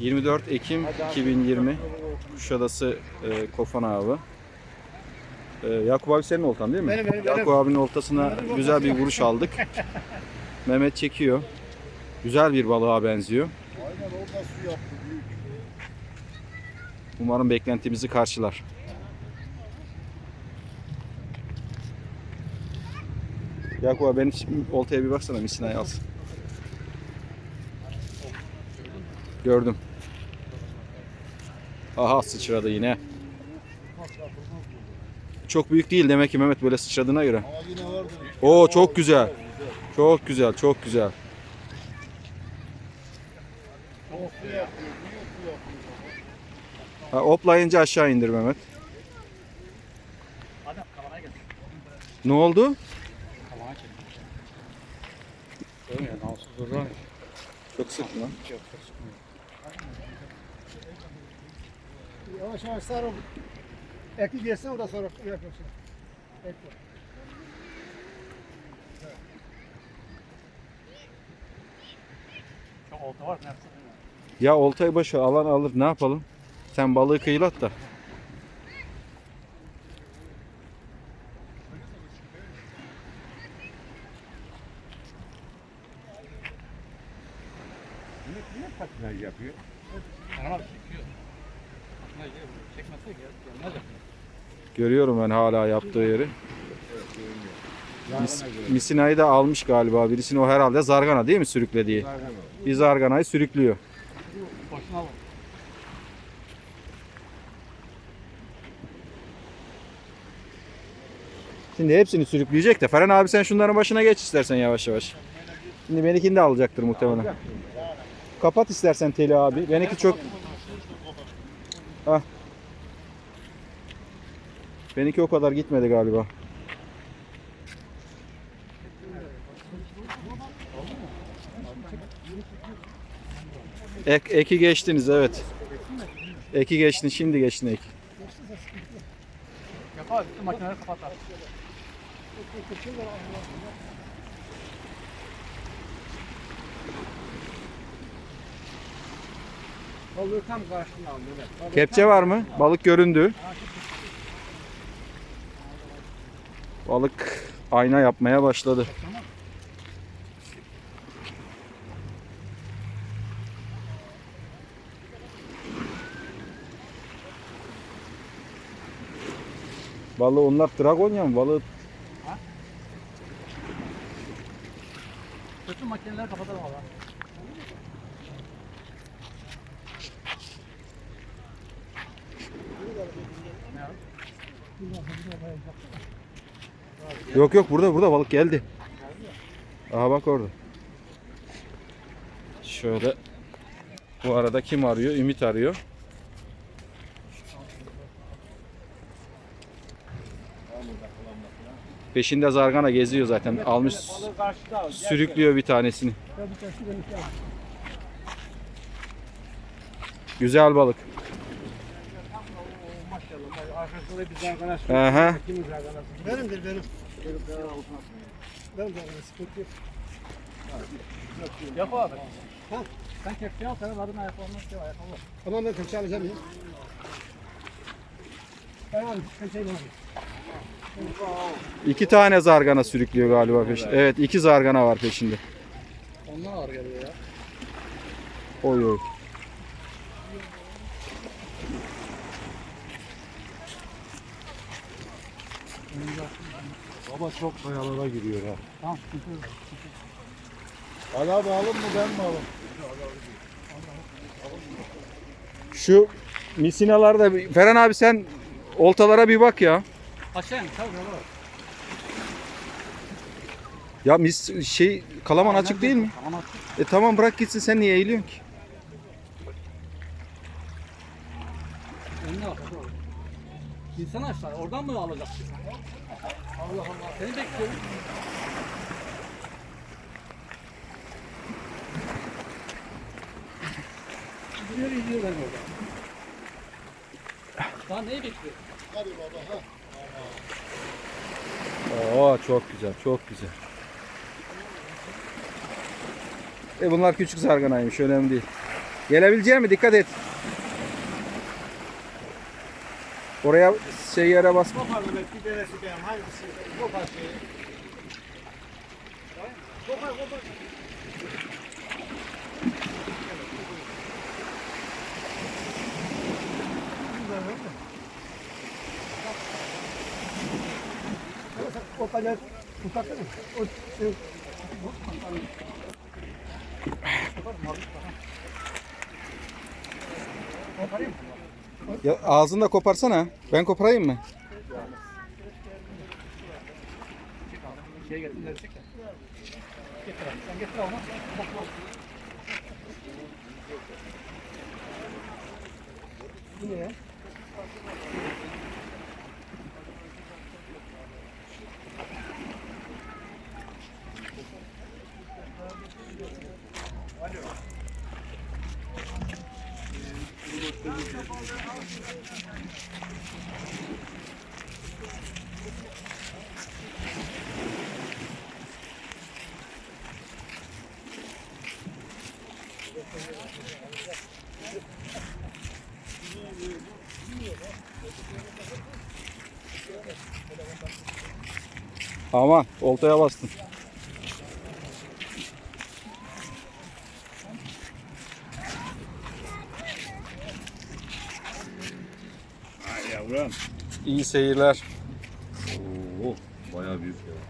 24 Ekim 2020 Kuşadası e, Kofan Avı. E, Yakup abi senin oltan değil mi? Benim, benim, Yakup benim. abinin oltasına güzel bir vuruş aldık. Mehmet çekiyor. Güzel bir balığa benziyor. Aynen orada su yaptı büyük. Umarım beklentimizi karşılar. Yakup abi benim oltaya bir baksana misinayı alsın. Gördüm. Aha sıçradı yine. Çok büyük değil demek ki Mehmet böyle sıçradığına göre. Oo çok güzel. Çok güzel, çok güzel. Ha, oplayınca aşağı indir Mehmet. Ne oldu? Çok sıkma. Yavaş yavaş sar o. Ekli gelsin o da sonra yapıyorsun. Ekle. Çok olta var ne yapsın? Ya oltayı ver, alan alır ne yapalım? Sen balığı kıyılat da. Patinaj yapıyor. Arama çekiyor. Görüyorum ben hala yaptığı yeri. Mis, misinayı da almış galiba. Birisini o herhalde zargana değil mi sürüklediği? Bir zarganayı sürüklüyor. Şimdi hepsini sürükleyecek de. Ferhan abi sen şunların başına geç istersen yavaş yavaş. Şimdi benimkini de alacaktır muhtemelen. Kapat istersen teli abi. Benimki çok... Hah. Benimki o kadar gitmedi galiba. Ek, eki geçtiniz evet. Eki geçtin şimdi geçtin ek. Yapar. Bütün makineleri kapatar. Balığı tam karşına al Mehmet. Kepçe var mı? Balık göründü. Balık ayna yapmaya başladı. Balığı onlar Dragonya mı? Balığı Bütün makineleri kapatalım abi. Yok yok burada burada balık geldi. Aha bak orada. Şöyle. Bu arada kim arıyor? Ümit arıyor. Peşinde zargana geziyor zaten. Almış sürüklüyor bir tanesini. Güzel balık. Oo, Maşallah. Arkasında bir zargana Aha. Kimin zarganası? Benimdir benim. Benim zargana sıkıntı yok. Yap abi. Ha? Sen kepçeyi al, senin adına ayak olmaz ki ayak olur. Tamam ben kepçe alacağım ya. Ben alayım, kepçeyi alayım. İki tane zargana sürüklüyor galiba peşinde. Evet iki zargana var peşinde. Onlar ağır geliyor ya. Oy oy. Baba çok kayalara giriyor ha. Tamam. Ali abi alın mı ben mi alayım? Şu misinalarda bir- Ferhan abi sen oltalara bir bak ya. İn, tabii olur. Ya mis şey kalaman açık değil mi? Tamam, E tamam bırak gitsin sen niye eğiliyorsun ki? önüne bak. hadi oğlum. İnsana aşağı, oradan mı alacaksın? Allah Allah, seni bekliyorum. Gidiyor, gidiyor ben orada. Daha neyi bekliyor? Hadi baba ha. Oo çok güzel çok güzel. E bunlar küçük zarganaymış önemli değil. Gelebileceğim mi? Dikkat et. Oraya şey yere basma. Kopardı ben bir tanesi benim hangisi? Kopar şeyi. Kopar kopar. Kopar tutaklı mı? O şey. Ya ağzını da koparsana. Ben koparayım mı? Şey getir, ileri çek de. Getir abi, sen getir onu. Bu ne ya? Aman oltaya bastın. İyi seyirler.